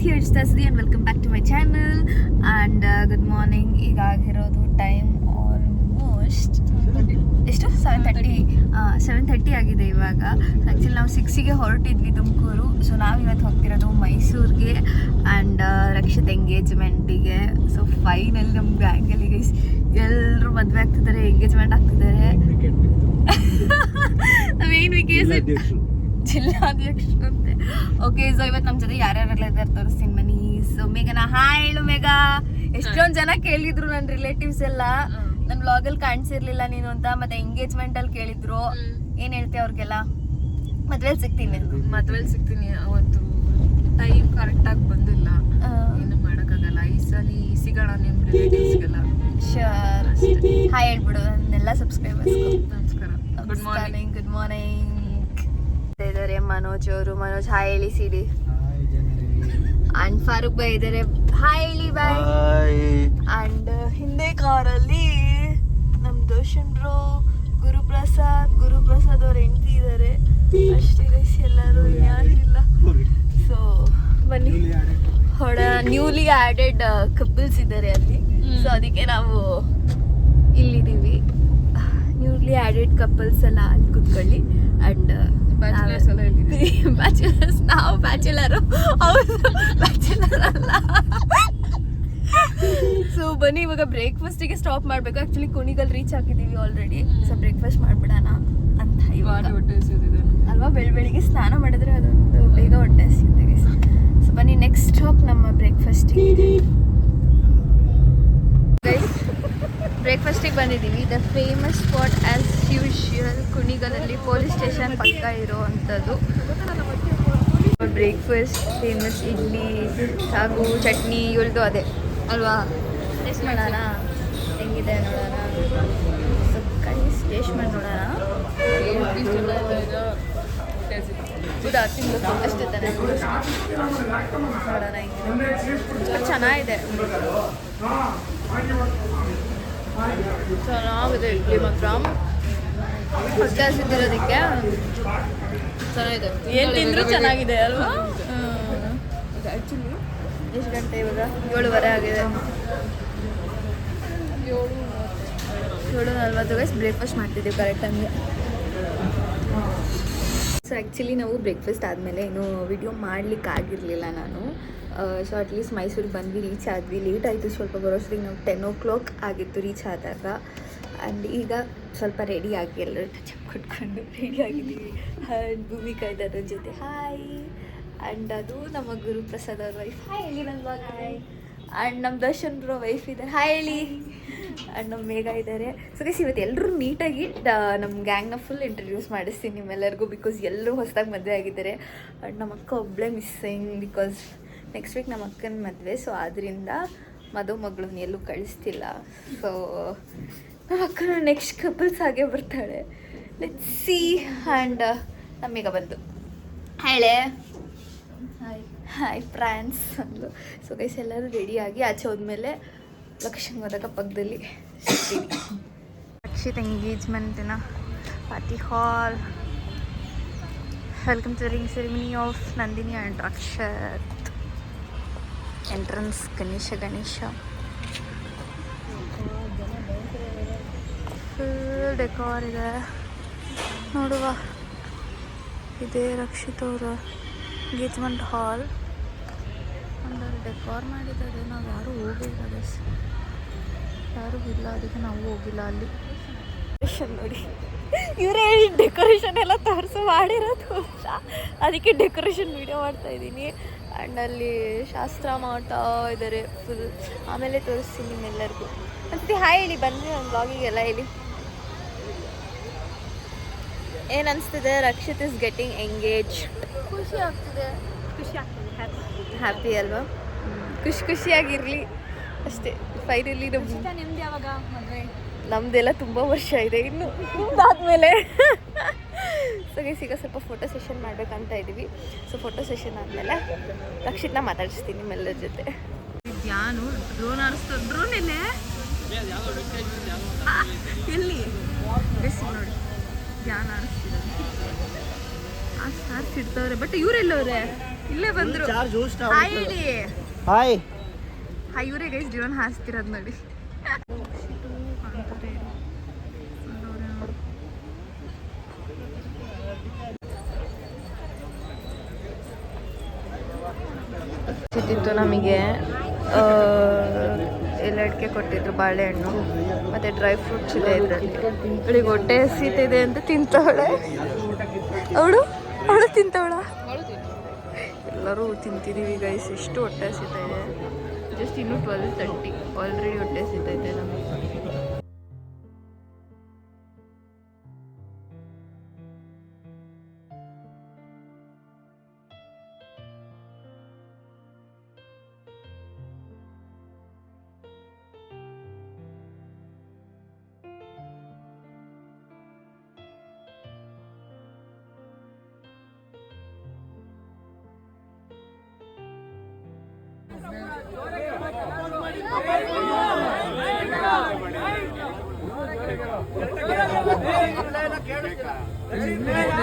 Preethi ಹಚ್ತಾಸ್ದಿ and welcome back to my channel and good morning ಈಗಾಗಿರೋದು ಈಗ ಆಗಿರೋದು time almost ಎಷ್ಟು? Seven thirty seven thirty ಆಗಿದೆ ಇವಾಗ. Actually ನಾವು ಸಿಕ್ಸಿಗೆ ಹೊರಟಿದ್ವಿ ತುಮಕೂರು. ಸೊ ನಾವು ಇವತ್ತು ಹೋಗ್ತಿರೋದು ಮೈಸೂರಿಗೆ ಆ್ಯಂಡ್ ರಕ್ಷಿತ್ ಎಂಗೇಜ್ಮೆಂಟಿಗೆ ಸೊ ಫೈನಲ್ ನಮ್ಮ ಬ್ಯಾಂಕಲ್ಲಿ ಎಲ್ಲರೂ ಮದುವೆ ಆಗ್ತಿದ್ದಾರೆ ಎಂಗೇಜ್ಮೆಂಟ್ ಆಗ್ತಿದ್ದಾರೆ. ನಾವೇನು ವಿಕೇಸ್ ಜಿಲ್ಲಾಧ್ಯಕ್ಷರು ಅಂತೆ ಓಕೆ ಸೊ ಇವತ್ತು ನಮ್ಮ ಜೊತೆ ಯಾರ್ಯಾರೆಲ್ಲ ಇದ್ದಾರೆ ತೋರಿಸ್ತೀನಿ ಮನಿ ಸೊ ಮೇಘನ ಹಾಯ್ ಹೇಳು ಮೇಘ. ಎಷ್ಟೊಂದ್ ಜನ ಕೇಳಿದ್ರು ನನ್ನ ರಿಲೇಟಿವ್ಸ್ ಎಲ್ಲ. ನನ್ನ ವ್ಲಾಗಲ್ಲಿ ಕಾಣಿಸಿರ್ಲಿಲ್ಲ ನೀನು ಅಂತ ಮತ್ತೆ ಎಂಗೇಜ್ಮೆಂಟ್ ಅಲ್ಲಿ ಕೇಳಿದ್ರು ಏನ್ ಹೇಳ್ತೀಯ ಅವ್ರಿಗೆಲ್ಲ? ಮದ್ವೆಲ್ ಸಿಗ್ತೀನಿ. ಮದ್ವೆಲ್ ಸಿಗ್ತೀನಿ. ಅವತ್ತು ಟೈಮ್ ಕರೆಕ್ಟ್ ಆಗಿ ಬಂದಿಲ್ಲ. ಏನು ಮಾಡಕ್ಕಾಗಲ್ಲ. ಈ ಸಲ ಸಿಗೋಣ ನಿಮ್ ರಿಲೇಟಿವ್ಸ್ಗೆಲ್ಲ ಶೋರ್ ಹಾಯ್ ಹೇಳ್ಬಿಡು ನನ್ನೆಲ್ಲ ಸಬ್ಸ್ಕ್ರೈಬರ್ಸ್ ನಮಸ್ಕಾರ. ಗುಡ್ ಮಾರ್ನಿಂಗ್ ಗುಡ್ ಮಾರ್ನಿಂಗ್ ಇದ್ದಾರೆ ಮನೋಜ್ ಅವರು. ಮನೋಜ್ ಹಾಯ್ ಹೇಳಿ ಸಿಡಿ. ಅಂಡ್ ಫಾರೂಕ್ ಬೈ ಇದ್ದಾರೆ ಹಾಯ್ ಹೇಳಿ ಬಾಯ್ ಅಂಡ್ ಹಿಂದೆ ಕಾರಲ್ಲಿ ನಮ್ ದರ್ಶನ್ ಬ್ರೋ ಗುರುಪ್ರಸಾದ್ ಗುರುಪ್ರಸಾದ್ ಅವ್ರ ಹೆಂಡತಿ ಇದ್ದಾರೆ ಅಷ್ಟೇ ಗೈಸ್ ಎಲ್ಲರೂ ಯಾರು ಇಲ್ಲ. ಸೊ ಬನ್ನಿ. ಹೊಡ ನ್ಯೂಲಿ ಆಡೆಡ್ ಕಪಲ್ಸ್ ಇದ್ದಾರೆ ಅಲ್ಲಿ. ಸೊ ಅದಕ್ಕೆ ನಾವು ಇಲ್ಲಿದ್ದೀವಿ. ನ್ಯೂಲಿ ಆಡೆಡ್ ಕಪಲ್ಸ್ ಎಲ್ಲ ಅಲ್ಲಿ ಕುತ್ಕೊಳ್ಳಿ. ಅಂಡ್? ಬ್ಯಾಚುಲರ್ಸ್ ನಾವು ಬ್ಯಾಚುಲರು ಅವರು ಬ್ಯಾಚುಲರ್ ಅಲ್ಲ. ಸೊ ಬನ್ನಿ ಇವಾಗ ಬ್ರೇಕ್ಫಾಸ್ಟಿಗೆ ಸ್ಟಾಪ್ ಮಾಡಬೇಕು. ಆ್ಯಕ್ಚುಲಿ ಕುಣಿಗಲ್ ರೀಚ್ ಆಗಿದ್ದೀವಿ ಆಲ್ರೆಡಿ ಸೊ ಬ್ರೇಕ್ಫಾಸ್ಟ್ ಮಾಡಿಬಿಡೋಣ ಅಂತ ಇವಾಗ. ಅಲ್ವಾ? ಬೆಳ ಬೆಳಿಗ್ಗೆ ಸ್ನಾನ ಮಾಡಿದ್ರೆ ಅದೊಂದು ಬೇಗ ಹೊಟ್ಟೆ ಸಿಗ್ತೀವಿ ಸೊ ಬನ್ನಿ ನೆಕ್ಸ್ಟ್ ಸ್ಟಾಪ್ ನಮ್ಮ ಬ್ರೇಕ್ಫಾಸ್ಟಿಗೆ ಬ್ರೇಕ್ಫಾಸ್ಟಿಗೆ ಬಂದಿದ್ದೀವಿ. The famous spot as usual ಕುಣಿಗಲಲ್ಲಿ police station ಪಕ್ಕ ಇರೋವಂಥದ್ದು. ಬ್ರೇಕ್ಫಾಸ್ಟ್ ಫೇಮಸ್ ಇಡ್ಲಿ, ಸಾಗು, ಚಟ್ನಿ ಇವಳ್ದು ಅದೇ. ಅಲ್ವಾ? ಟೇಸ್ಟ್ ಮಾಡೋಣ. ಹೆಂಗಿದೆ ನೋಡೋಣ. ಟೇಸ್ಟ್ ಮಾಡಿ ನೋಡೋಣ. ಹೌದಾ? ತಿನ್ಬೇಕು. ಅಷ್ಟೇ ತಾನೆ. ನೋಡೋಣ ಚೆನ್ನಾಗಿದೆ. ಚೆನ್ನಾಗಿದೆ ಇಡ್ಲಿ ಮಾತ್ರ. ಹೊಟ್ಟೆ ಹಸಿದಿರೋದಕ್ಕೆ ಚೆನ್ನಾಗಿದೆ. ಏನು ತಿಂದರೂ ಚೆನ್ನಾಗಿದೆ ಅಲ್ವಾ? ಎಷ್ಟು ಗಂಟೆ ಇವಾಗ? ಏಳುವರೆ ಆಗಿದೆ. ಏಳು ಏಳು ನಲ್ವತ್ತು. ಗೈಸ್ ಬ್ರೇಕ್ಫಾಸ್ಟ್ ಮಾಡ್ತಿದ್ದೀವಿ ಕರೆಕ್ಟ್ ಟೈಮ್ಗೆ ಸೊ ಆ್ಯಕ್ಚುಲಿ ನಾವು ಬ್ರೇಕ್ಫಾಸ್ಟ್ ಆದಮೇಲೆ ಏನು ವಿಡಿಯೋ ಮಾಡ್ಲಿಕ್ಕೆ ಆಗಿರಲಿಲ್ಲ ನಾನು ಸೊ ಅಟ್ಲೀಸ್ಟ್ ಮೈಸೂರಿಗೆ ಬಂದ್ವಿ ರೀಚ್ ಆದ್ವಿ. ಲೇಟ್ ಆಯಿತು ಸ್ವಲ್ಪ ಬರೋಷ್ಟಿಗೆ ನಾವು ಟೆನ್ ಓ ಕ್ಲಾಕ್ ಆಗಿತ್ತು ರೀಚ್ ಆದಾಗ. ಆ್ಯಂಡ್ ಈಗ ಸ್ವಲ್ಪ ರೆಡಿ ಆಗಿ ಎಲ್ಲರೂ ಟಚ್ ಕೊಟ್ಕೊಂಡು ರೆಡಿ ಆಗಿದ್ದೀವಿ. ಆ್ಯಂಡ್ ಭೂಮಿಕಾ ಇದ್ದಾರೆ ಜೊತೆ. ಹಾಯ್ ಆ್ಯಂಡ್ ಅದು ನಮ್ಮ ಗುರುಪ್ರಸಾದ್ ಅವ್ರ ವೈಫ್ ಹಾಯ್ ಹಾಯ್ ಆ್ಯಂಡ್ ನಮ್ಮ ದರ್ಶನ್ ಬ್ರೋ ವೈಫ್ ಇದ್ದಾರೆ ಹಾಯ್ ಹೇಳಿ ಆ್ಯಂಡ್ ನಮ್ಮ ಮೇಘ ಇದ್ದಾರೆ ಸೊ ಗೈಸ್ ಇವತ್ತು ಎಲ್ಲರೂ ನೀಟಾಗಿ ನಮ್ಮ ಗ್ಯಾಂಗ್ನ ಫುಲ್ ಇಂಟ್ರಡ್ಯೂಸ್ ಮಾಡಿಸ್ತೀನಿ ನಿಮ್ಮೆಲ್ಲರಿಗೂ ಬಿಕಾಸ್ ಎಲ್ಲರೂ ಹೊಸದಾಗಿ ಮದುವೆ ಆಗಿದ್ದಾರೆ. ಆ್ಯಂಡ್ ನಮ್ಮ ಅಕ್ಕ ಒಬ್ಬಳೇ ಮಿಸ್ಸಿಂಗ್ ಬಿಕಾಸ್ ನೆಕ್ಸ್ಟ್ ವೀಕ್ ನಮ್ಮ ಅಕ್ಕನ ಮದುವೆ. ಸೊ ಆದ್ದರಿಂದ ಮದು ಮಗಳನ್ನ ಎಲ್ಲೂ ಕಳಿಸ್ತಿಲ್ಲ. ಸೊ ನಮ್ಮ ಅಕ್ಕನ ನೆಕ್ಸ್ಟ್ ಕಪಲ್ಸ್ ಹಾಗೆ ಬರ್ತಾಳೆ. ಲೆಟ್ ಸಿ ಆ್ಯಂಡ್ ನಮ್ಮೀಗ ಬಂದು. ಹೇಳೆ ಹಾಯ್ ಹಾಯ್ ಫ್ರಾನ್ಸ್ ಅಂದ್ಲು. ಸೊ ಗೈಸ್ ಎಲ್ಲರೂ ರೆಡಿಯಾಗಿ ಆಚೆ ಹೋದ್ಮೇಲೆ ಲೊಕೇಶನ್ಗೆ ಹೋದಾಗ ಪಕ್ಕದಲ್ಲಿ Akshith ಎಂಗೇಜ್ಮೆಂಟಿನ party hall welcome to ring ceremony of Nandini and Akshath entrance Ganesha Ganesha full decor ಇದೆ. ನೋಡುವ. ಇದೇ ರಕ್ಷಿತ್ ಅವರ ಎಂಗೇಜ್ಮೆಂಟ್ ಹಾಲ್ ಡೆಕೋರ್ ಮಾಡಿದ್ದಾರೆ ನಾವು ಯಾರೂ ಹೋಗಿಲ್ಲ ಗೈಸ್ ಯಾರೂ ಇಲ್ಲ ಅದಕ್ಕೆ ನಾವು ಹೋಗಿಲ್ಲ ಅಲ್ಲಿ. ನೋಡಿ. ಇವರೇ ಹೇಳಿ ಡೆಕೋರೇಷನ್ ಎಲ್ಲ ತೋರಿಸು ಮಾಡಿರೋದು ಅದಕ್ಕೆ ಡೆಕೋರೇಷನ್ ವಿಡಿಯೋ ಮಾಡ್ತಾ ಇದ್ದೀನಿ. ಆ್ಯಂಡ್ ಅಲ್ಲಿ ಶಾಸ್ತ್ರ ಮಾಡ್ತಾ ಇದ್ದಾರೆ ಫುಲ್ ಆಮೇಲೆ ತೋರಿಸ್ತೀನಿ ನಿಮ್ಮೆಲ್ಲರಿಗೂ. ಮತ್ತೆ ಹಾಯ್ ಹೇಳಿ ಬನ್ನಿ ನನ್ನ ಬ್ಲಾಗಿಗೆಲ್ಲ ಹೇಳಿ. ಏನು ಅನಿಸ್ತಿದೆ? ರಕ್ಷಿತ್ ಇಸ್ ಗೆಟಿಂಗ್ ಎಂಗೇಜ್ ಖುಷಿ ಆಗ್ತಿದೆ. ಖುಷಿ ಆಗ್ತದೆ. ಹ್ಯಾಪಿ ಅಲ್ವಾ? ಖುಷಿ ಖುಷಿಯಾಗಿರಲಿ. ಅಷ್ಟೇ ಫೈನಲಿ ನಮ್ಮ ನಿಮ್ದು ಯಾವಾಗ ಮದುವೆ? ನಮ್ದೆಲ್ಲ ತುಂಬ ವರ್ಷ ಇದೆ ಇನ್ನು. ಆದಮೇಲೆ ಸೊ ಗೈಸ್ ಈಗ ಸ್ವಲ್ಪ ಫೋಟೋ ಸೆಷನ್ ಮಾಡ್ಬೇಕಂತ ಇದ್ದೀವಿ ಸೊ ಫೋಟೋ ಸೆಷನ್ ಆದಮೇಲೆ ನಾ ಮಾತಾಡಿಸ್ತೀನಿ ನಿಮ್ಮೆಲ್ಲರ ಜೊತೆ. ಧ್ಯಾನು ಡ್ರೋನ್ ಆಡಿಸ್ತಾ ಡ್ರೋನ್ ಎಲ್ಲೇ? ಎಲ್ಲಿ? ಬಿಸಿ ನೋಡಿ. ಧ್ಯಾನ ಆಡಿಸ್ತಿದ್ದಾರೆ ಆ ಸಾರ್ಸ್ ಇಡ್ತವ್ರೆ ಬಟ್ ಇವರೆಲ್ಲವ್ರೆ? ಇಲ್ಲೇ ಬಂದ್ರು. ಹೇಳಿ. ಹಾಯ್ ಇವರೇ ಗೈಸ್ ಜೀವನ ಹಾಸ್ತಿರೋದು ನೋಡಿ. ಸಿಕ್ಕಿತ್ತು ನಮಗೆ ಎಲ್ಲಡಿಕೆ ಕೊಟ್ಟಿದ್ರು ಬಾಳೆಹಣ್ಣು, ಮತ್ತು ಡ್ರೈ ಫ್ರೂಟ್ಸ್ ಇದೆ ಇದರಲ್ಲಿ. ಇವಳಿಗೆ ಹೊಟ್ಟೆ ಸೀತಿದೆ ಅಂತ ತಿಂತವಳೆ. ಅವಳು? ಅವಳು ತಿಂತವಳ? ಎಲ್ಲರೂ ತಿಂತಿದ್ದೀವಿ ಗೈಸ್ ಎಷ್ಟು ಹೊಟ್ಟೆ ಸಿಗ್ತಾಯಿದೆ ಜಸ್ಟ್ ಇನ್ನೂ ಟ್ವೆಲ್ ತರ್ಟಿ ಆಲ್ರೆಡಿ ಹೊಟ್ಟೆ Amen. Amen.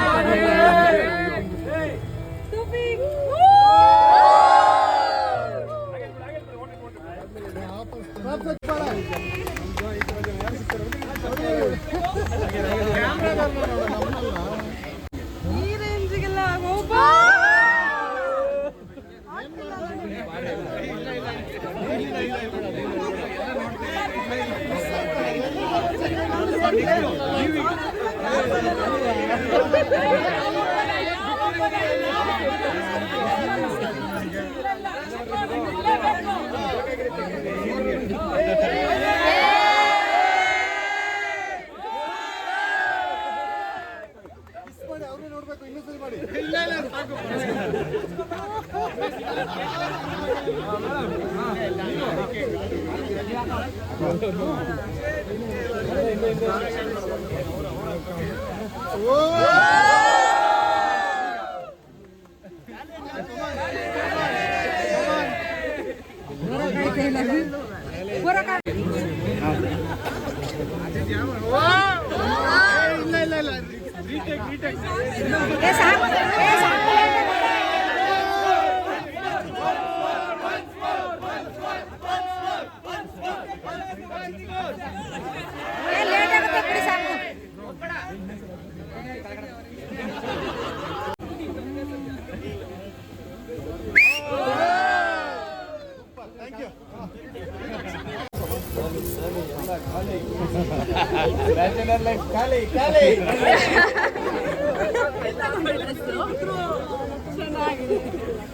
Bachelor life, Kali, Kali.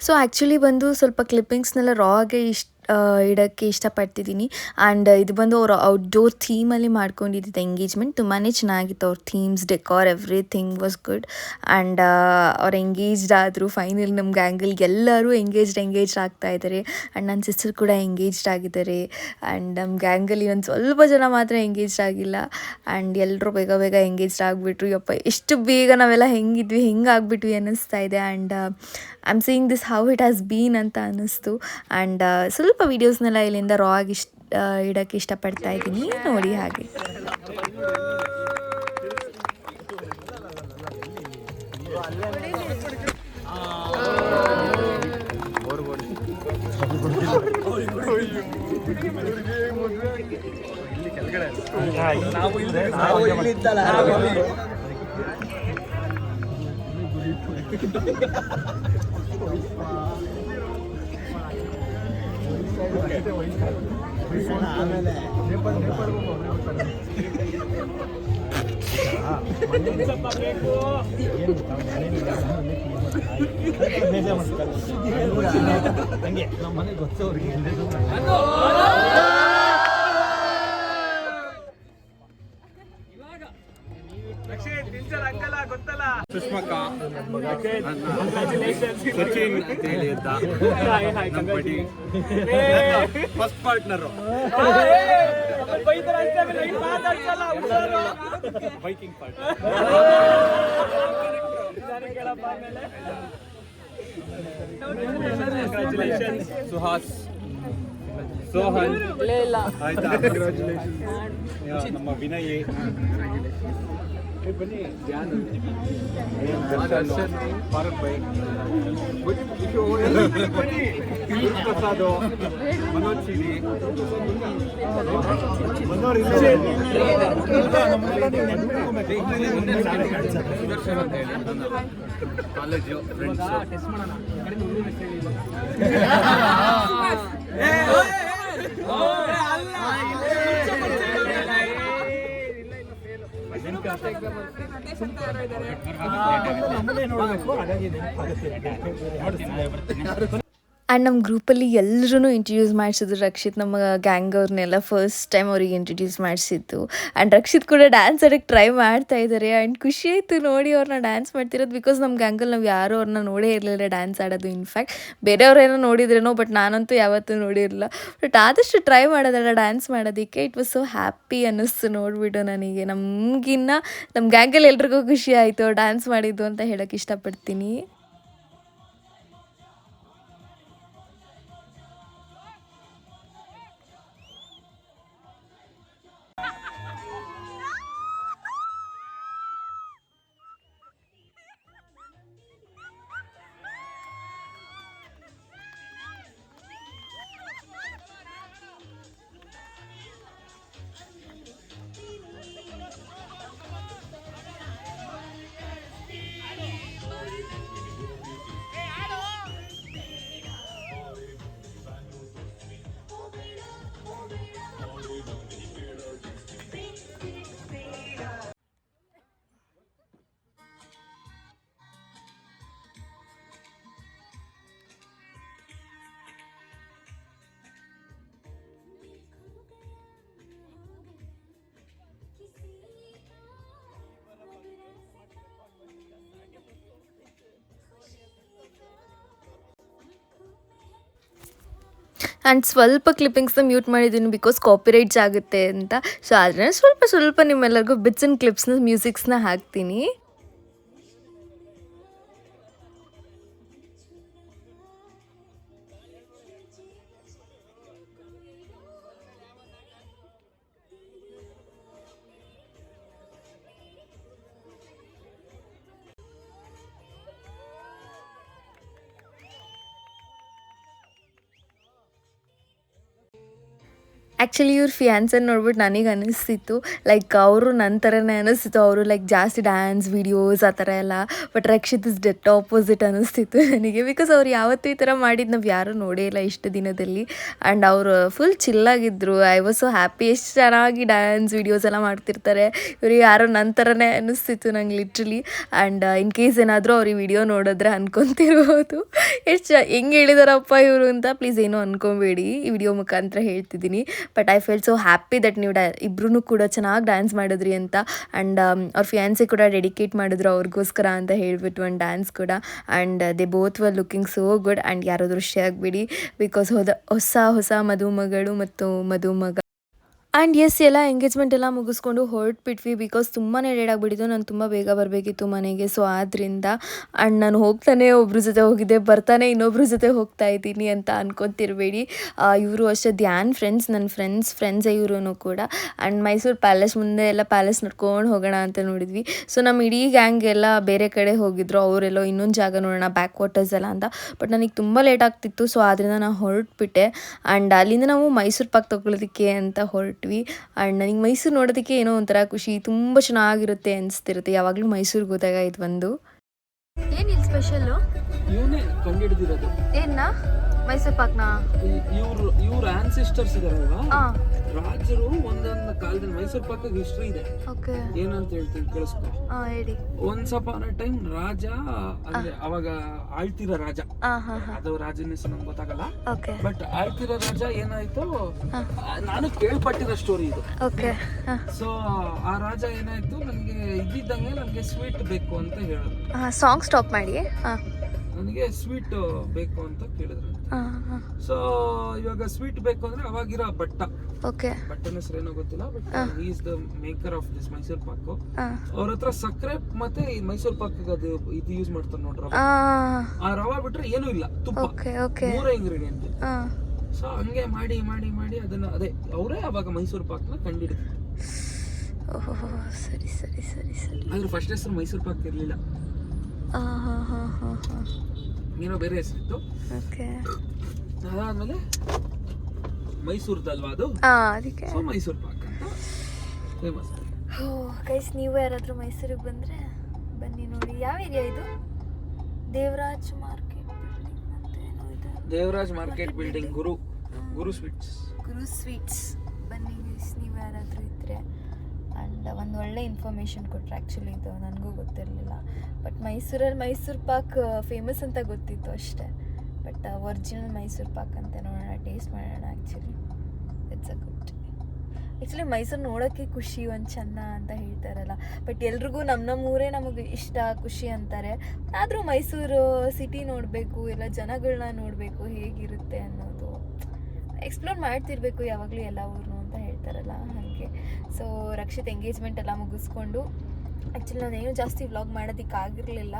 So actually ಬಂದು ಸ್ವಲ್ಪ ಕ್ಲಿಪ್ಪಿಂಗ್ಸ್ನೆಲ್ಲ ರಾಗೆ ಇಷ್ಟ ಇಡೋಕ್ಕೆ ಇಷ್ಟಪಡ್ತಿದ್ದೀನಿ. ಆ್ಯಂಡ್ ಇದು ಬಂದು ಅವರು ಔಟ್ಡೋರ್ ಥೀಮಲ್ಲಿ ಮಾಡ್ಕೊಂಡಿದ್ದಿದ್ದು ಎಂಗೇಜ್ಮೆಂಟ್ ತುಂಬಾ ಚೆನ್ನಾಗಿತ್ತು. ಅವ್ರ themes decor everything was good and ಅವ್ರು ಎಂಗೇಜ್ಡ್ ಆದರೂ ಫೈನಲ್ ನಮ್ಮ ಗ್ಯಾಂಗಲ್ಗೆ ಎಲ್ಲರೂ ಎಂಗೇಜ್ಡ್ ಎಂಗೇಜ್ಡ್ ಆಗ್ತಾ ಇದ್ದಾರೆ ಆ್ಯಂಡ್ ನನ್ನ ಸಿಸ್ಟರ್ ಕೂಡ ಎಂಗೇಜ್ಡ್ ಆಗಿದ್ದಾರೆ. ಆ್ಯಂಡ್ ನಮ್ಮ ಗ್ಯಾಂಗಲ್ಲಿ ಒಂದು ಸ್ವಲ್ಪ ಜನ ಮಾತ್ರ ಎಂಗೇಜ್ಡ್ ಆಗಿಲ್ಲ. ಆ್ಯಂಡ್ ಎಲ್ಲರೂ ಬೇಗ ಬೇಗ ಎಂಗೇಜ್ಡ್ ಆಗಿಬಿಟ್ರು. ಯಪ್ಪ, ಎಷ್ಟು ಬೇಗ ನಾವೆಲ್ಲ ಹೆಂಗಿದ್ವಿ, ಹೆಂಗೆ ಆಗಿಬಿಟ್ವಿ ಅನ್ನಿಸ್ತಾ ಇದೆ. And I am seeing this how it has been ಅಂತ ಅನ್ನಿಸ್ತು. ಆ್ಯಂಡ್ ಸ್ವಲ್ಪ ವೀಡಿಯೋಸ್ನೆಲ್ಲ ಇಲ್ಲಿಂದ ರಾ ಆಗಿ ಇಷ್ಟ ಇಡೋಕ್ಕೆ ಇಷ್ಟಪಡ್ತಾ ಇದ್ದೀನಿ. ನೋಡಿ ಹಾಗೆ. ನಾವು ಆಮೇಲೆ ಹಂಗೆ ನಮ್ಮ ಮನೆ ಗೊತ್ತವ್ರಿಗೆ ಸುಷ್ಮಕ್ಕ ಸಚಿನ್ ಅಂತ ಹೇಳಿ ಇದ್ದ ನಮ್ಮ buddy first partner biking partner Suhas Sohan ಆಯ್ತಾ ಯಾ, ನಮ್ಮ Vinay Prasad Manoj CD college friends ನೋಡಬೇಕು ಹಾಗಾಗಿ ಆ್ಯಂಡ್ ನಮ್ಮ ಗ್ರೂಪಲ್ಲಿ ಎಲ್ಲರೂ ಇಂಟ್ರಡ್ಯೂಸ್ ಮಾಡಿಸಿದ್ರು ರಕ್ಷಿತ್ ನಮ್ಮ ಗ್ಯಾಂಗ್ ಅವ್ರನ್ನೆಲ್ಲ ಫಸ್ಟ್ ಟೈಮ್ ಅವ್ರಿಗೆ ಇಂಟ್ರಡ್ಯೂಸ್ ಮಾಡಿಸಿದ್ದು. ಆ್ಯಂಡ್ ರಕ್ಷಿತ್ ಕೂಡ ಡ್ಯಾನ್ಸ್ ಆಡೋಕ್ಕೆ ಟ್ರೈ ಮಾಡ್ತಾ ಇದ್ದಾರೆ ಆ್ಯಂಡ್ ಖುಷಿ ಆಯಿತು ನೋಡಿ ಅವ್ರನ್ನ ಡ್ಯಾನ್ಸ್ ಮಾಡ್ತಿರೋದು ಬಿಕಾಸ್ ನಮ್ಮ ಗ್ಯಾಂಗಲ್ಲಿ ನಾವು ಯಾರೂ ಅವ್ರನ್ನ ನೋಡೇ ಇರಲಿಲ್ಲ ಡ್ಯಾನ್ಸ್ ಆಡೋದು ಇನ್ಫ್ಯಾಕ್ಟ್ ಬೇರೆಯವ್ರೇನೋ ನೋಡಿದ್ರೇನೋ ಬಟ್ ನಾನಂತೂ ಯಾವತ್ತೂ ನೋಡಿರಲಿಲ್ಲ. ಬಟ್ ಆದಷ್ಟು ಟ್ರೈ ಮಾಡೋದಲ್ಲ ಡ್ಯಾನ್ಸ್ ಮಾಡೋದಕ್ಕೆ. ಇಟ್ ವಾಸ್ ಸೊ ಹ್ಯಾಪಿ ಅನ್ನಿಸ್ತು ನೋಡಿಬಿಟ್ಟು ನನಗೆ. ನಮಗಿನ್ನ ನಮ್ಮ ಗ್ಯಾಂಗಲ್ಲಿ ಎಲ್ರಿಗೂ ಖುಷಿ ಆಯಿತು. ಡ್ಯಾನ್ಸ್ ಮಾಡಿದ್ದು ಅಂತ ಹೇಳೋಕ್ಕೆ ಇಷ್ಟಪಡ್ತೀನಿ. ಆ್ಯಂಡ್ ಸ್ವಲ್ಪ ಕ್ಲಿಪ್ಪಿಂಗ್ಸ್ನ ಮ್ಯೂಟ್ ಮಾಡಿದ್ದೀನಿ ಬಿಕಾಸ್ ಕಾಪಿರೈಟ್ಸ್ ಆಗುತ್ತೆ ಅಂತ. ಸೊ ಆದರೆ ಸ್ವಲ್ಪ ಸ್ವಲ್ಪ ನಿಮ್ಮೆಲ್ಲರಿಗೂ ಬಿಟ್ಸ್ ಆ್ಯಂಡ್ ಕ್ಲಿಪ್ಸ್ನ ಮ್ಯೂಸಿಕ್ಸ್ನ ಹಾಕ್ತೀನಿ. ಆ್ಯಕ್ಚುಲಿ ಇವ್ರ ಫಿಯಾನ್ಸನ್ ನೋಡ್ಬಿಟ್ಟು ನನಗೆ ಅನಿಸ್ತಿತ್ತು. ಲೈಕ್ ಅವರು ನನ್ನ ಥರನೇ ಅನಿಸ್ತಿತ್ತು. ಅವರು ಲೈಕ್ ಜಾಸ್ತಿ ಡ್ಯಾನ್ಸ್ ವಿಡಿಯೋಸ್ ಆ ಥರ ಎಲ್ಲ. But Rakshith is that opposite ಅನ್ನಿಸ್ತಿತ್ತು ನನಗೆ. ಬಿಕಾಸ್ ಅವ್ರು ಯಾವತ್ತೂ ಈ ಥರ ಮಾಡಿದ್ದು ನಾವು ಯಾರೂ ನೋಡೇ ಇಲ್ಲ ಇಷ್ಟು ದಿನದಲ್ಲಿ. ಆ್ಯಂಡ್ ಅವರು ಫುಲ್ ಚಿಲ್ಲಾಗಿದ್ದರು ಐ ವಾಸ್ ಸೊ ಹ್ಯಾಪಿ ಎಷ್ಟು ಚೆನ್ನಾಗಿ ಡ್ಯಾನ್ಸ್ ವಿಡಿಯೋಸ್ ಎಲ್ಲ ಮಾಡ್ತಿರ್ತಾರೆ. ಇವ್ರಿಗೆ ಯಾರೋ ನನ್ನ ಥರನೇ ಅನ್ನಿಸ್ತಿತ್ತು ನಂಗೆ ಲಿಟ್ರಲಿ ಆ್ಯಂಡ್ ಇನ್ ಕೇಸ್ ಏನಾದರೂ ಅವ್ರು ಈ ವಿಡಿಯೋ ನೋಡಿದ್ರೆ ಅನ್ಕೊತಿರ್ಬೋದು. ಎಷ್ಟು ಹೆಂಗೆ ಹೇಳಿದಾರಪ್ಪ ಇವರು ಅಂತ ಪ್ಲೀಸ್ ಏನೂ ಅನ್ಕೊಬೇಡಿ. ಈ ವಿಡಿಯೋ ಮುಖಾಂತರ ಹೇಳ್ತಿದ್ದೀನಿ. But I feel so happy that ನೀವು ಡ್ಯಾ ಇಬ್ಬರೂ ಕೂಡ ಚೆನ್ನಾಗಿ ಡ್ಯಾನ್ಸ್ ಮಾಡಿದ್ರಿ ಅಂತ. ಆ್ಯಂಡ್ ಅವ್ರ ಫ್ಯಾನ್ಸಿ ಕೂಡ ಡೆಡಿಕೇಟ್ ಮಾಡಿದ್ರು ಅವ್ರಿಗೋಸ್ಕರ ಅಂತ ಹೇಳಿಬಿಟ್ಟು ಒಂದು ಡ್ಯಾನ್ಸ್ ಕೂಡ. And they both were looking so good and ಯಾರೋ ದೃಶ್ಯ ಆಗಿಬಿಡಿ. ಬಿಕಾಸ್ ಹೋದ, ಹೊಸ ಹೊಸ ಮದುಮಗಳು ಮತ್ತು ಮದುಮಗ ಆ್ಯಂಡ್ ಎಸ್ ಎಲ್ಲ ಎಂಗೇಜ್ಮೆಂಟ್ ಎಲ್ಲ ಮುಗಿಸ್ಕೊಂಡು ಹೊರಟ್ಬಿಟ್ವಿ ಬಿಕಾಸ್ ತುಂಬಾ ಲೇಟ್ ಆಗಿಬಿಟ್ಟಿತ್ತು. ನಾನು ತುಂಬ ಬೇಗ ಬರಬೇಕಿತ್ತು ಮನೆಗೆ. ಸೊ ಆದ್ದರಿಂದ ಆ್ಯಂಡ್ ನಾನು ಹೋಗ್ತಾನೆ ಒಬ್ಬರ ಜೊತೆ ಹೋಗಿದ್ದೆ, ಬರ್ತಾನೆ ಇನ್ನೊಬ್ಬರ ಜೊತೆ ಹೋಗ್ತಾ ಇದ್ದೀನಿ ಅಂತ ಅನ್ಕೊತಿರ್ಬೇಡಿ. ಇವರು ಅಷ್ಟೇ ಧ್ಯಾನ್ ಫ್ರೆಂಡ್ಸ್ ನನ್ನ ಫ್ರೆಂಡ್ಸ್ ಫ್ರೆಂಡ್ಸೇ ಇವರು ಕೂಡ. ಆ್ಯಂಡ್ ಮೈಸೂರು ಪ್ಯಾಲೇಸ್ ಮುಂದೆ ಎಲ್ಲ ಪ್ಯಾಲೇಸ್ ನೋಡ್ಕೊಂಡು ಹೋಗೋಣ ಅಂತ ನೋಡಿದ್ವಿ. ಸೊ ನಮ್ಮ ಇಡೀ ಗ್ಯಾಂಗ್ ಎಲ್ಲ ಬೇರೆ ಕಡೆ ಹೋಗಿದ್ರು. ಅವರೆಲ್ಲೋ ಇನ್ನೊಂದು ಜಾಗ ನೋಡೋಣ ಬ್ಯಾಕ್ ವಾಟರ್ಸ್ ಎಲ್ಲ ಅಂತ. ಬಟ್ ನನಗೆ ತುಂಬ ಲೇಟ್ ಆಗ್ತಿತ್ತು. ಸೊ ಆದ್ದರಿಂದ ನಾನು ಹೊರಟ್ಬಿಟ್ಟೆ. ಆ್ಯಂಡ್ ಅಲ್ಲಿಂದ ನಾವು ಮೈಸೂರು ಪಾಕ್ ತಗೊಳ್ಳೋದಕ್ಕೆ ಅಂತ ಹೊರಟ್ವಿ ಹೊರಟ್ವಿ ಆ್ಯಂಡ್ ನನಗೆ ಮೈಸೂರು ನೋಡೋದಕ್ಕೆ ಏನೋ ಒಂಥರ ಖುಷಿ ತುಂಬ ಚೆನ್ನಾಗಿರುತ್ತೆ ಅನಿಸ್ತಿರುತ್ತೆ. ಯಾವಾಗಲೂ ಮೈಸೂರಿಗೆ ಹೋದಾಗ ಇದು ಒಂದು ಏನಿಲ್ಲ ಸ್ಪೆಷಲ್ಲು ಏನ ಮೈಸೂರು ಪಾಕ್ನ ಇವ್ರು ಇವ್ರ ಆನ್ಸಿಸ್ಟರ್ಸ್ ಇದಾರಲ್ವಾ? ರಾಜರು ಒಂದೊಂದು ಕಾಲದಲ್ಲಿ ಮೈಸೂರು ಪಾಕಕ್ಕೆ ಹಿಸ್ಟ್ರಿ ಇದೆ. ಓಕೆ. ಏನಂತ ಹೇಳ್ತೀನಿ ಕೇಳಿಸ್ಕೊ? ಹೇಳಿ. ಒನ್ಸ್ ಅಪಾನ್ ಟೈಮ್ ರಾಜ ಅಂದ್ರೆ ಅವಾಗ ಆಳ್ತಿರೋ ರಾಜ. ಅದು ರಾಜನ ಹೆಸರು ನಂಗೆ ಗೊತ್ತಾಗಲ್ಲ. ಬಟ್ ಆಳ್ತಿರೋ ರಾಜ ಏನಾಯ್ತು ನಾನು ಕೇಳ್ಪಟ್ಟಿರೋ ಸ್ಟೋರಿ ಇದು. ಸೊ ಆ ರಾಜ ಏನಾಯ್ತು ನನಗೆ ಇದ್ದಿದ್ದಂಗೆ ನನಗೆ ಸ್ವೀಟ್ ಬೇಕು ಅಂತ ಹೇಳೋದು. ಸಾಂಗ್ ಸ್ಟಾಪ್ ಮಾಡಿ. ನನಗೆ ಸ್ವೀಟ್ ಬೇಕು ಅಂತ ಕೇಳಿದ್ರು. ಸೊ ಇವಾಗ ಸ್ವೀಟ್ ಬೇಕು ಅಂದ್ರೆ ಅವಾಗಿರೋ ಬಟ್ಟ. ಓಕೆ ಭಟ್ಟನ ಹೆಸರು ಏನೋ ಗೊತ್ತಿಲ್ಲ but is the maker of this Mysore pak ಅವ್ರ ಹತ್ರ ಸಕ್ಕರೆ ಮತ್ತೆ ಈ ಮೈಸೂರ್ ಪಾಕ್ ಅದು ಇದು ಯೂಸ್ ಮಾಡ್ತಾರೆ ನೋಡ್ರ ಆ ರವಾ ಬಿಟ್ರೆ ಏನೂ ಇಲ್ಲ ತುಪ್ಪ. ಮೂರೇ ಇಂಗ್ರೀಡಿಯಂಟ್ ಸೊ ಹಂಗೆ ಮಾಡಿ ಮಾಡಿ ಮಾಡಿ ಅದನ್ನ ಅದೇ ಅವರೇ ಅವಾಗ ಮೈಸೂರ್ ಪಾಕ್ನ ಕಂಡಿಡಿದ್ರು ಸರಿ ಸರಿ ಸರಿ ಸರಿ. ಆದ್ರೆ ಫಸ್ಟ್ ಹೆಸರು ಮೈಸೂರ್ ಪಾಕ್ ಇರ್ಲಿಲ್ಲ. ಏನೋ ಬೇರೆ ಹೆಸರಿತ್ತು? ಅದಾದ್ಮೇಲೆ ಮೈಸೂರ್ದಲ್ವಾ ಅದು? ಅದಕ್ಕೆ. So Mysore pak famous guys ನೀವು ಯಾರಾದರೂ ಮೈಸೂರಿಗೆ ಬಂದರೆ ಬನ್ನಿ ನೋಡಿ. ಯಾವ ಏರಿಯಾ ಇದು? ದೇವರಾಜ್ ಮಾರ್ಕೆಟ್ ಬಿಲ್ಡಿಂಗ್ ಅಂತ ಏನೋ ಇದೆ. Devaraj market building Guru Guru sweets Guru sweets ಬನ್ನಿ ಗೈಸ್ ನೀವು ಯಾರಾದರೂ ಇದ್ದರೆ ಆ್ಯಂಡ್ ಒಂದು ಒಳ್ಳೆ ಇನ್ಫಾರ್ಮೇಷನ್ ಕೊಟ್ಟರು ಆ್ಯಕ್ಚುಲಿ ಇದು, ನನಗೂ ಗೊತ್ತಿರಲಿಲ್ಲ. ಬಟ್ ಮೈಸೂರಲ್ಲಿ ಮೈಸೂರು ಪಾಕ್ ಫೇಮಸ್ ಅಂತ ಗೊತ್ತಿತ್ತು ಅಷ್ಟೇ. ಬಟ್ ಒರಿಜಿನಲ್ ಮೈಸೂರು ಪಾಕ್ ಅಂತ ನೋಡೋಣ ಟೇಸ್ಟ್ ಮಾಡೋಣ actually it's a good actually Mysore ನೋಡೋಕ್ಕೆ ಖುಷಿ ಒಂದು ಚೆನ್ನ ಅಂತ ಹೇಳ್ತಾರಲ್ಲ. ಬಟ್ ಎಲ್ರಿಗೂ ನಮ್ಮ ನಮ್ಮ ಊರೇ ನಮಗೆ ಇಷ್ಟ, ಖುಷಿ ಅಂತಾರೆ. ಆದರೂ ಮೈಸೂರು ಸಿಟಿ ನೋಡಬೇಕು, ಎಲ್ಲ ಜನಗಳನ್ನ ನೋಡಬೇಕು ಹೇಗಿರುತ್ತೆ ಅನ್ನೋದು. ಎಕ್ಸ್ಪ್ಲೋರ್ ಮಾಡ್ತಿರ್ಬೇಕು ಯಾವಾಗಲೂ ಎಲ್ಲ ಊರು ಅಂತ ಹೇಳ್ತಾರಲ್ಲ. ಹಾಗೆ ಸೊ ರಕ್ಷಿತ್ ಎಂಗೇಜ್ಮೆಂಟ್ ಎಲ್ಲ ಮುಗಿಸ್ಕೊಂಡು ಆ್ಯಕ್ಚುಲಿ ನಾನೇನು ಜಾಸ್ತಿ ವ್ಲಾಗ್ ಮಾಡೋದಕ್ಕಾಗಿರಲಿಲ್ಲ.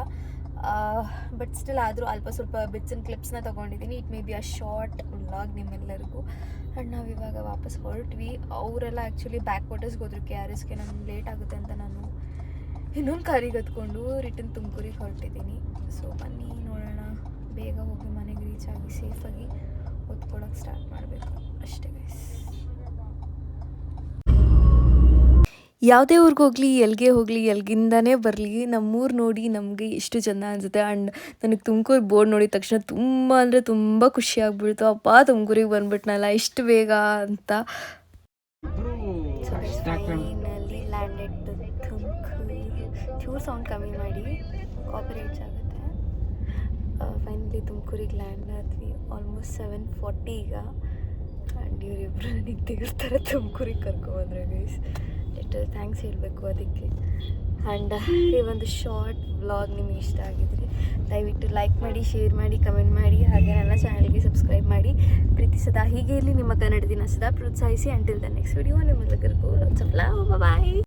ಬಟ್ ಸ್ಟಿಲ್ ಆದರೂ ಅಲ್ಪ ಸ್ವಲ್ಪ ಬಿಟ್ಸ್ ಆ್ಯಂಡ್ ಕ್ಲಿಪ್ಸ್ನ ತೊಗೊಂಡಿದ್ದೀನಿ it may be a short vlog ನಿಮ್ಮೆಲ್ಲರಿಗೂ. ಆ್ಯಂಡ್ ನಾವು ಇವಾಗ ವಾಪಸ್ ಹೊರಟ್ವಿ. ಅವರೆಲ್ಲ ಆ್ಯಕ್ಚುಲಿ ಬ್ಯಾಕ್ ವಾಟರ್ಸ್ಗೆ ಹೋದ್ರು ಕೆ ಆರ್ ಎಸ್ಗೆ ನಮ್ಗೆ ಲೇಟ್ ಆಗುತ್ತೆ ಅಂತ ನಾನು ಇನ್ನೊಂದು ಕಾರಿಗೆ ಹತ್ಕೊಂಡು ರಿಟರ್ನ್ ತುಮಕೂರಿಗೆ ಹೊರಟಿದ್ದೀನಿ ಸೊ ಬನ್ನಿ ನೋಡೋಣ. ಬೇಗ ಹೋಗಿ ಮನೆಗೆ ರೀಚ್ ಆಗಿ ಸೇಫಾಗಿ ಓದ್ಕೊಳಕ್ಕೆ ಸ್ಟಾರ್ಟ್ ಮಾಡಬೇಕು. ಅಷ್ಟೇ ಗೈಸ್ ಯಾವುದೇ ಊರಿಗೆ ಹೋಗಲಿ ಎಲ್ಲಿಗೆ ಹೋಗಲಿ ಎಲ್ಗಿಂದನೇ ಬರಲಿ ನಮ್ಮೂರು ನೋಡಿ ನಮಗೆ ಎಷ್ಟು ಚೆಂದ ಅನಿಸುತ್ತೆ. ಆ್ಯಂಡ್ ನನಗೆ ತುಮಕೂರು ಬೋರ್ಡ್ ನೋಡಿದ ತಕ್ಷಣ ತುಂಬ ಅಂದರೆ ತುಂಬ ಖುಷಿ ಆಗ್ಬಿಡ್ತು. ಅಪ್ಪ ತುಮಕೂರಿಗೆ ಬಂದ್ಬಿಟ್ನಲ್ಲ ಇಷ್ಟು ಬೇಗ ಅಂತ. ಚೂರು ಸೌಂಡ್ ಕಮ್ಮಿ ಮಾಡಿ ಕಾಪರೇಟ್ಸ್ ಆಗುತ್ತೆ. ಫೈನಲಿ ತುಮಕೂರಿಗೆ ಲ್ಯಾಂಡ್ ಆದ್ವಿ. ಆಲ್ಮೋಸ್ಟ್ ಸೆವೆನ್ ಫಾರ್ಟಿ ಈಗ. ಆ್ಯಂಡ್ ಇವರಿಬ್ಬರು ನನಗೆ ತೆಗಿಸ್ತಾರೆ ತುಮಕೂರಿಗೆ ಕರ್ಕೊಬಂದ್ರೆ ಗೈಸ್ ಲಿಟಲ್ ಥ್ಯಾಂಕ್ಸ್ ಹೇಳಬೇಕು ಅದಕ್ಕೆ. ಆ್ಯಂಡ್ ಈ ಒಂದು ಶಾರ್ಟ್ ವ್ಲಾಗ್ ನಿಮಗೆ ಇಷ್ಟ ಆಗಿದ್ರೆ ದಯವಿಟ್ಟು ಲೈಕ್ ಮಾಡಿ ಶೇರ್ ಮಾಡಿ ಕಮೆಂಟ್ ಮಾಡಿ, ಹಾಗೆ ನನ್ನ ಚಾನಲ್ಗೆ ಸಬ್ಸ್ಕ್ರೈಬ್ ಮಾಡಿ. ಪ್ರೀತಿ ಸದಾ ಹೀಗೆ ಇರಲಿ. ನಿಮ್ಮ ಕನ್ನಡ ದಿನ ಸದಾ ಪ್ರೋತ್ಸಾಹಿಸಿ. ಅಂಟಿಲ್ ದ ನೆಕ್ಸ್ಟ್ ವಿಡಿಯೋ ನಿಮ್ಮೆಲ್ಲರಿಗೂ ಲವ್ ಬಾಯ್